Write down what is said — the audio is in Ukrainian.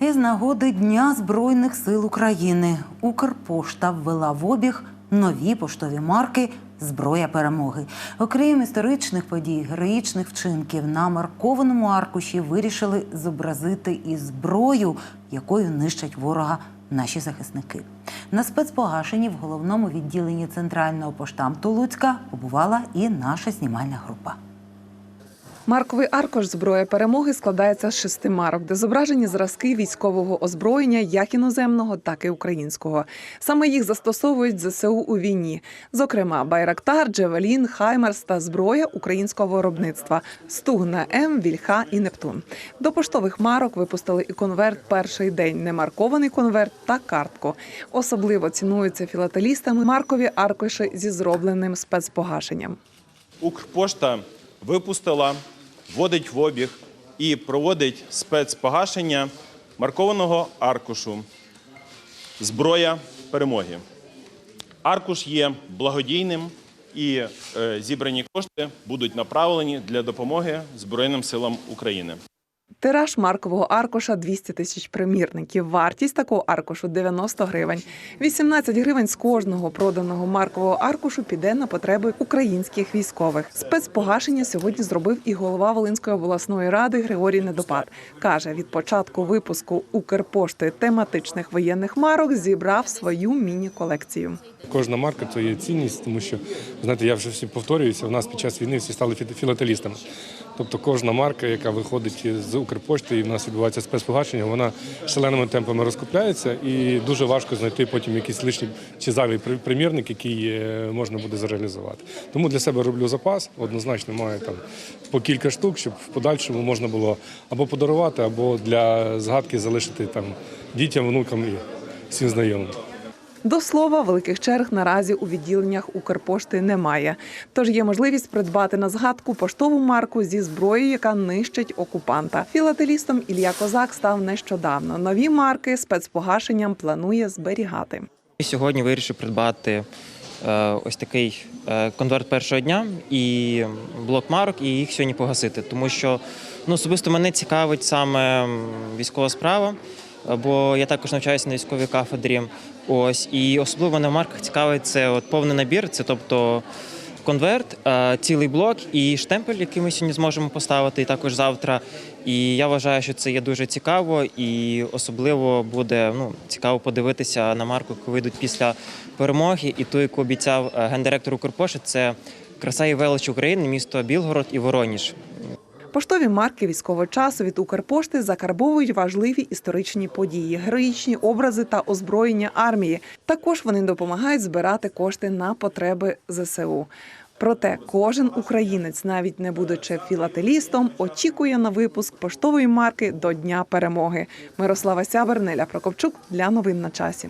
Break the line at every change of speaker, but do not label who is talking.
І з нагоди Дня Збройних сил України Укрпошта ввела в обіг нові поштові марки Зброя перемоги. Окрім історичних подій, героїчних вчинків на маркованому аркуші вирішили зобразити і зброю, якою нищать ворога наші захисники. На спецпогашенні в головному відділенні центрального поштамту Луцька побувала і наша знімальна група.
Марковий аркуш зброя перемоги складається з шести марок, де зображені зразки військового озброєння як іноземного, так і українського. Саме їх застосовують ЗСУ у війні. Зокрема, Байрактар, Джевелін, Хаймерс та зброя українського виробництва Стугна М, Вільха і Нептун. До поштових марок випустили і конверт перший день, немаркований конверт та картку. Особливо цінуються філателістами маркові аркуші зі зробленим спецпогашенням.
Укрпошта випустила, вводить в обіг і проводить спецпогашення маркованого аркушу Зброя перемоги. Аркуш є благодійним і е, зібрані кошти будуть направлені для допомоги Збройним силам України.
Тираж маркового аркуша 200 тисяч примірників. Вартість такого аркушу 90 гривень. 18 гривень з кожного проданого маркового аркушу піде на потреби українських військових. Спецпогашення сьогодні зробив і голова Волинської обласної ради Григорій Недопад. каже, від початку випуску Укрпошти тематичних воєнних марок зібрав свою міні-колекцію.
Кожна марка це є цінність, тому що знаєте, я вже всі повторююся. У нас під час війни всі стали фі- філателістами. Тобто кожна марка, яка виходить з Укрпошти, і в нас відбувається спецпогашення, вона шаленими темпами розкупляється, і дуже важко знайти потім якийсь лишній чи зайвий примірник, який е, можна буде зареалізувати. Тому для себе роблю запас, однозначно маю там по кілька штук, щоб в подальшому можна було або подарувати, або для згадки залишити там дітям, внукам і всім знайомим.
До слова, великих черг наразі у відділеннях Укрпошти немає. Тож є можливість придбати на згадку поштову марку зі зброєю, яка нищить окупанта. Філателістом Ілля Козак став нещодавно. Нові марки спецпогашенням планує зберігати.
Сьогодні вирішив придбати е, ось такий е, конверт першого дня і блок марок, і їх сьогодні погасити. Тому що ну, особисто мене цікавить саме військова справа, бо я також навчаюся на військовій кафедрі. Ось і особливо в марках цікавить це от повний набір, це тобто. Конверт, е, цілий блок і штемпель, який ми сьогодні зможемо поставити, і також завтра. І я вважаю, що це є дуже цікаво, і особливо буде ну, цікаво подивитися на марку, яку вийдуть після перемоги. І ту, яку обіцяв е, гендиректор Укрпошти, це краса і велич України, місто Білгород і Вороніж.
Поштові марки військового часу від Укрпошти закарбовують важливі історичні події, героїчні образи та озброєння армії. Також вони допомагають збирати кошти на потреби ЗСУ. Проте кожен українець, навіть не будучи філателістом, очікує на випуск поштової марки до Дня перемоги. Мирослава Сябер, Неля Прокопчук для новин на часі.